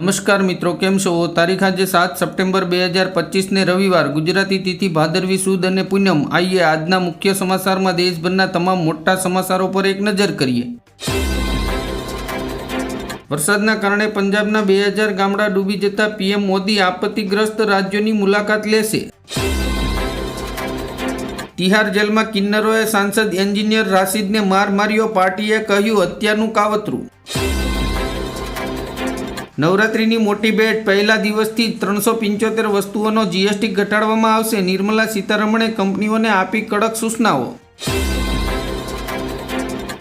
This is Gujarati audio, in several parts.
નમસ્કાર મિત્રો, કેમ છો? તારીખ આજે સાત સપ્ટેમ્બર બે હજાર પચીસને રવિવાર. ગુજરાતી તિથિ ભાદરવી સુદ અને પૂનમ. આઈએ આજના મુખ્ય સમાચારમાં દેશભરના તમામ મોટા સમાચારો પર એક નજર કરીએ. વરસાદના કારણે પંજાબના બે હજાર ગામડા ડૂબી જતા પીએમ મોદી આપત્તિગ્રસ્ત રાજ્યોની મુલાકાત લેશે. તિહાર જેલમાં કિન્નરોએ સાંસદ એન્જિનિયર રાશિદને માર માર્યો. પાર્ટીએ કહ્યું હત્યાનું કાવતરું. નવરાત્રીની મોટી ભેટ. પહેલા દિવસથી ત્રણસો પંચોતેર વસ્તુઓનો જીએસટી ઘટાડવામાં આવશે. નિર્મલા સીતારમણે કંપનીઓને આપી કડક સૂચનાઓ.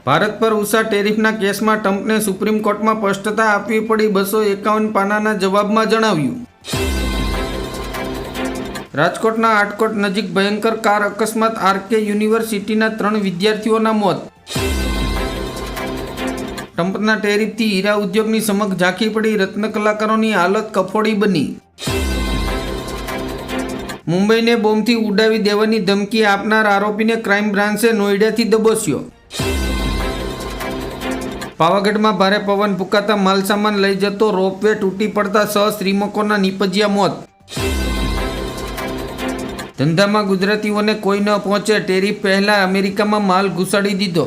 ભારત પર ઉષા ટેરિફના કેસમાં ટ્રમ્પને સુપ્રીમ કોર્ટમાં સ્પષ્ટતા આપવી પડી. બસો એકાવન પાનાના જવાબમાં જણાવ્યું. રાજકોટના આટકોટ નજીક ભયંકર કાર અકસ્માત. આરકે યુનિવર્સિટીના ત્રણ વિદ્યાર્થીઓના મોત. ટ્રમ્પના ટેરિફથી હીરા ઉદ્યોગની સમક્ષ ઝાંખી પડી રત્ન કલાકારોની હાલત કફોડી બની. મુંબઈને બોમ્બથી ઉડાવી દેવાની ધમકી આપનાર આરોપીને ક્રાઇમ બ્રાન્ચે નોઈડાથી દબોચ્યો. પાવાગઢમાં ભારે પવન ફૂંકાતા માલસામાન લઈ જતો રોપવે તૂટી પડતા સહ શ્રીમકોના નિપજ્યા મોત. ધંધામાં ગુજરાતીઓને કોઈ ન પહોંચે ટેરિફ પહેલા અમેરિકામાં માલ ઘુસાડી દીધો.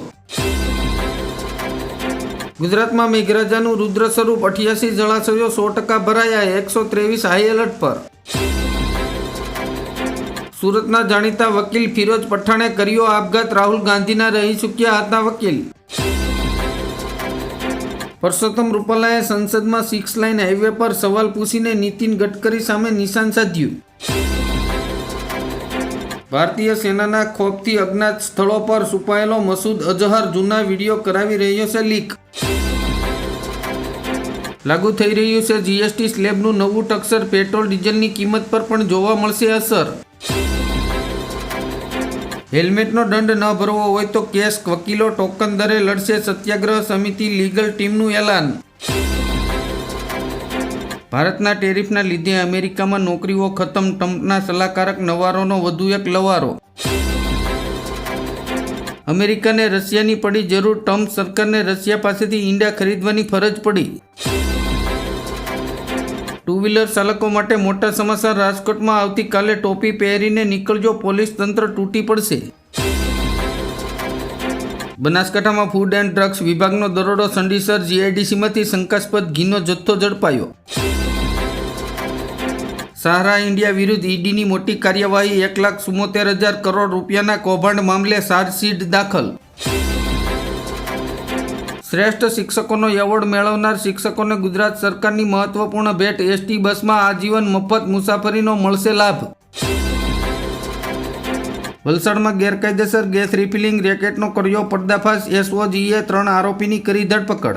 ગુજરાતમાં મેઘરાજાનું રુદ્ર સ્વરૂપ અઠ્યાસી જળાશયો સો ટકા ભરાયા, એકસો ત્રેવીસ હાઈ એલર્ટ પર. સુરતના જાણીતા વકીલ ફિરોજ પઠાણે કર્યો આપઘાત, રાહુલ ગાંધીના રહી ચૂક્યા હતા વકીલ. પરસોત્તમ રૂપાલાએ સંસદમાં સિક્સ લાઇન હાઈવે પર સવાલ પૂછીને નીતિન ગડકરી સામે નિશાન સાધ્યું. ભારતીય સેનાના ખોફથી અજ્ઞાત સ્થળો પર છુપાયેલો મસૂદ અજહર જૂના વીડિયો કરાવી રહ્યો છે લીક. લાગુ થઈ રહ્યું છે. જીએસટી સ્લેબનું નવું ટક્સર પેટ્રોલ ડીઝલની કિંમત પર પણ જોવા મળશે અસર. હેલ્મેટનો દંડ ન ભરવો હોય તો કેસ વકીલો ટોકન દરે લડશે સત્યાગ્રહ સમિતિ લીગલ ટીમનું એલાન. ભારતના ટેરિફના લીધે અમેરિકામાં નોકરીઓ ખતમ, ટ્રમ્પના સલાહકારક નવારોનો વધુ એક લવારો. અમેરિકાને રશિયાની પડી જરૂર, ટ્રમ્પ સરકારને રશિયા પાસેથી ઈંડા ખરીદવાની ફરજ પડી. વ્હીલર ચાલકો માટે મોટા સમાચાર. રાજકોટમાં આવતીકાલે ટોપી પહેરીને નીકળજો, પોલીસ તંત્ર તૂટી પડશે. બનાસકાંઠામાં ફૂડ એન્ડ ડ્રગ્સ વિભાગનો દરોડો સંડીસર જીઆઈડીસીમાંથી શંકાસ્પદ ઘીનો જથ્થો ઝડપાયો. સહારા ઇન્ડિયા વિરુદ્ધ ઈડીની મોટી કાર્યવાહી એક લાખ ચુમ્મોતેર હજાર કરોડ રૂપિયાના કૌભાંડ મામલે ચાર્જશીટ દાખલ. શ્રેષ્ઠ શિક્ષકોનો એવોર્ડ મેળવનાર શિક્ષકોને ગુજરાત સરકારની મહત્વપૂર્ણ ભેટ એસટી બસમાં આજીવન મફત મુસાફરીનો મળશે લાભ. વલસાડમાં ગેરકાયદેસર ગેસ રિફિલિંગ રેકેટનો કર્યો પર્દાફાશ, એસઓજીએ ત્રણ આરોપીની કરી ધરપકડ.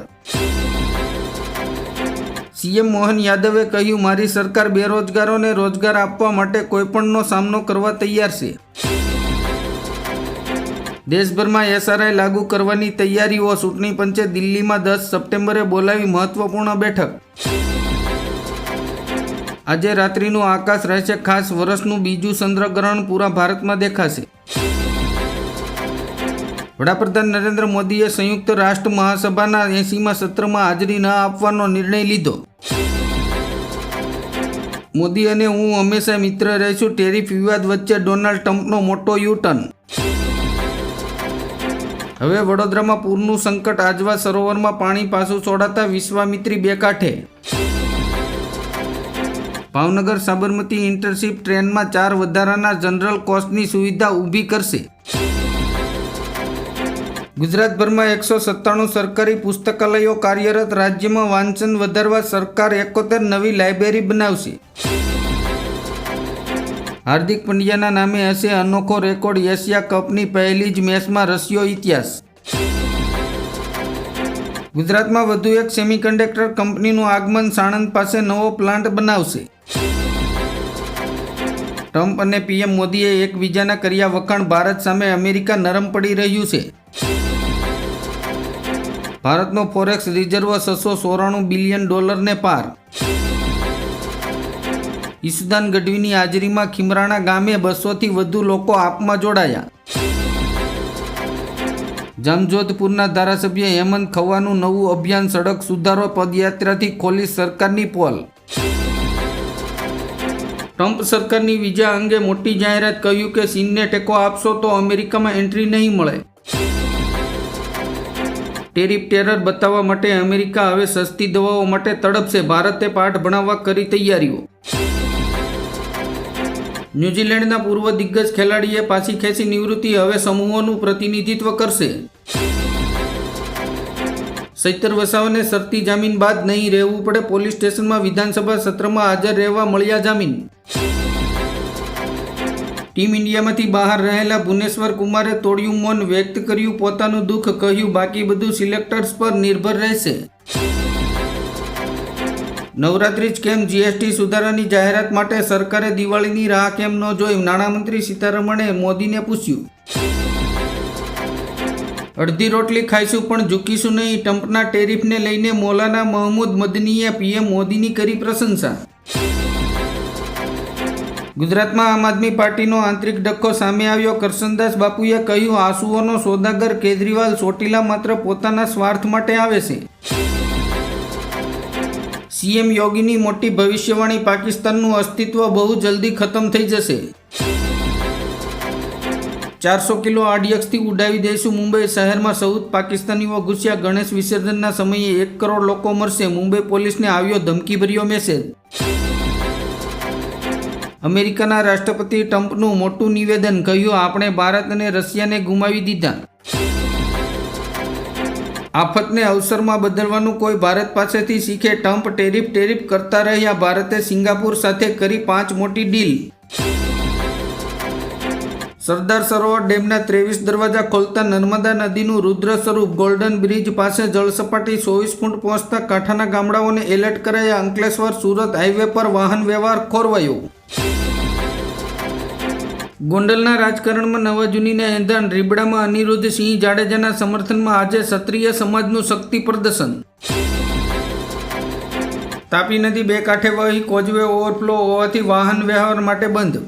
સીએમ મોહન યાદવે કહ્યું, મારી સરકાર બેરોજગારોને રોજગાર આપવા માટે કોઈપણનો સામનો કરવા તૈયાર છે. દેશભરમાં એસઆરઆઈ લાગુ કરવાની તૈયારીઓ. ચૂંટણી પંચે દિલ્હીમાં દસ સપ્ટેમ્બરે બોલાવી મહત્વપૂર્ણ બેઠક. આજે રાત્રિનું આકાશ રહેશે ખાસ. વર્ષનું બીજું ચંદ્રગ્રહણ પૂરા ભારતમાં દેખાશે. વડાપ્રધાન નરેન્દ્ર મોદીએ સંયુક્ત રાષ્ટ્ર મહાસભાના એસીમાં સત્રમાં હાજરી ન આપવાનો નિર્ણય લીધો. મોદી અને હું હંમેશા મિત્ર રહીશું. ટેરિફ વિવાદ વચ્ચે ડોનાલ્ડ ટ્રમ્પનો મોટો યુટર્ન હવે વડોદરામાં પૂરનું સંકટ આજવા સરોવરમાં પાણી પાછું છોડાતા વિશ્વામિત્રી બે કાંઠે. ભાવનગર સાબરમતી ઇન્ટરશિપ ટ્રેનમાં ચાર વધારાના જનરલ કોસ્ટની સુવિધા ઊભી કરશે. ગુજરાતભરમાં એકસો સત્તાણું સરકારી પુસ્તકાલયો કાર્યરત રાજ્યમાં વાંચન વધારવા સરકાર એકોતેર નવી લાઇબ્રેરી બનાવશે. હાર્દિક પંડ્યાના નામે હશે અનોખો રેકોર્ડ એશિયા કપની પહેલી જ મેચમાં રસ્યો ઇતિહાસ. ગુજરાતમાં વધુ એક સેમિકન્ડક્ટર કંપનીનું આગમન સાણંદ પાસે નવો પ્લાન્ટ બનાવશે. ટ્રમ્પ અને પીએમ મોદીએ એકબીજાના કર્યા વખાણ ભારત સામે અમેરિકા નરમ પડી રહ્યું છે. ભારતનો ફોરેક્સ રિઝર્વ છસો સોરાણું બિલિયન ડોલરને પાર. ઈસુદાન ગઢવીની હાજરીમાં ખીમરાણા ગામે બસોથી વધુ લોકો આપમાં જોડાયા. જમજોધપુરના ધારાસભ્ય હેમંત ખવાનું નવું અભિયાન સડક સુધારો પદયાત્રાથી ખોલી સરકારની પોલ. ટ્રમ્પ સરકારની વિઝા અંગે મોટી જાહેરાત કહ્યું કે ચીનને ટેકો આપશો તો અમેરિકામાં એન્ટ્રી નહીં મળે. ટેરિફ ટેરર બતાવવા માટે અમેરિકા હવે સસ્તી દવાઓ માટે તડપશે. ભારતે પાઠ ભણાવવા કરી તૈયારીઓ. ન્યૂઝીલેન્ડના પૂર્વ દિગ્ગજ ખેલાડીએ પાછી ખેંચી નિવૃત્તિ હવે સમૂહોનું પ્રતિનિધિત્વ કરશે. સૈતર વસાવાને શરતી જામીન બાદ નહીં રહેવું પડે, પોલીસ સ્ટેશનમાં વિધાનસભા સત્રમાં હાજર રહેવા મળ્યા જામીન. ટીમ ઇન્ડિયામાંથી બહાર રહેલા ભુવનેશ્વર કુમારે તોડ્યું મૌન વ્યક્ત કર્યું, પોતાનું દુઃખ કહ્યું, બાકી બધું સિલેક્ટર્સ પર નિર્ભર રહેશે. નવરાત્રી જ કેમ જીએસટી સુધારાની જાહેરાત માટે સરકારે દિવાળીની રાહ કેમ ન જોઈ નાણામંત્રી સીતારમણે મોદીને પૂછ્યું. અડધી રોટલી ખાઈશું પણ ઝૂકીશું નહીં, ટ્રમ્પના ટેરિફને લઈને મોલાના મહમૂદ મદનીએ પીએમ મોદીની કરી પ્રશંસા. ગુજરાતમાં આમ આદમી પાર્ટીનો આંતરિક ડખ્ખો સામે આવ્યો. કરશનદાસ બાપુએ કહ્યું, આંસુઓનો સોદાગર કેજરીવાલ ચોટીલા માત્ર પોતાના સ્વાર્થ માટે આવે છે. સીએમ યોગીની મોટી ભવિષ્યવાણી પાકિસ્તાનનું અસ્તિત્વ બહુ જલ્દી ખતમ થઈ જશે. ચારસો કિલો આરડીએક્સથી ઉડાવી દઈશું મુંબઈ શહેરમાં સૌદ પાકિસ્તાનીઓ ઘૂસ્યા. ગણેશ વિસર્જનના સમયે એક કરોડ લોકો મરશે. મુંબઈ પોલીસને આવ્યો ધમકીભર્યો મેસેજ. અમેરિકાના રાષ્ટ્રપતિ ટ્રમ્પનું મોટું નિવેદન, કહ્યું, આપણે ભારત અને રશિયાને ગુમાવી દીધા. આફતને અવસરમાં બદલવાનું કોઈ ભારત પાસેથી શીખે ટ્રમ્પ ટેરિફ ટેરિફ કરતા રહ્યા. ભારતે સિંગાપુર સાથે કરી પાંચ મોટી ડીલ. સરદાર સરોવર ડેમના ત્રેવીસ દરવાજા ખોલતા નર્મદા નદીનું રુદ્ર સ્વરૂપ ગોલ્ડન બ્રિજ પાસે જળસપાટી ચોવીસ ફૂટ પહોંચતા કાંઠાના ગામડાઓને એલર્ટ કરાયા. અંકલેશ્વર સુરત હાઈવે પર વાહન વ્યવહાર ખોરવાયો. ગોંડલના રાજકારણમાં નવા જૂનીના એંધાણ, રીબડામાં અનિરુદ્ધ સિંહ જાડેજાના સમર્થનમાં આજે ક્ષત્રિય સમાજનું શક્તિ પ્રદર્શન. તાપી નદી બે કાંઠે વહી કોઝવે ઓવરફ્લો હોવાથી વાહન વ્યવહાર માટે બંધ.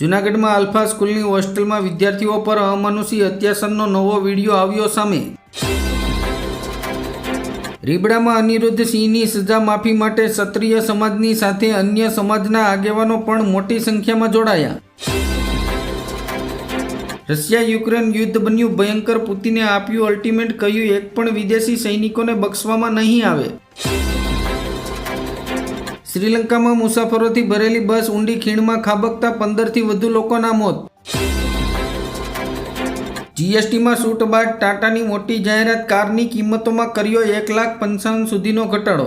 જૂનાગઢમાં આલ્ફા સ્કૂલની હોસ્ટેલમાં વિદ્યાર્થીઓ પર અમાનુષી અત્યાચારનો નવો વીડિયો આવ્યો સામે. રીબડામાં અનિરુદ્ધ સિંહની સજા માફી માટે ક્ષત્રિય સમાજની સાથે અન્ય સમાજના આગેવાનો પણ મોટી સંખ્યામાં જોડાયા. રશિયા યુક્રેન યુદ્ધ બન્યું. ભયંકર પુતિને આપ્યું અલ્ટિમેટ કહ્યું, એક પણ વિદેશી સૈનિકોને બક્ષવામાં નહીં આવે. શ્રીલંકામાં મુસાફરોથી ભરેલી બસ ઊંડી ખીણમાં ખાબકતા પંદરથી વધુ લોકોના મોત. જીએસટીમાં છૂટ બાદ ટાટાની મોટી જાહેરાત કારની કિંમતોમાં કર્યો એક લાખ પંચાવન સુધીનો ઘટાડો.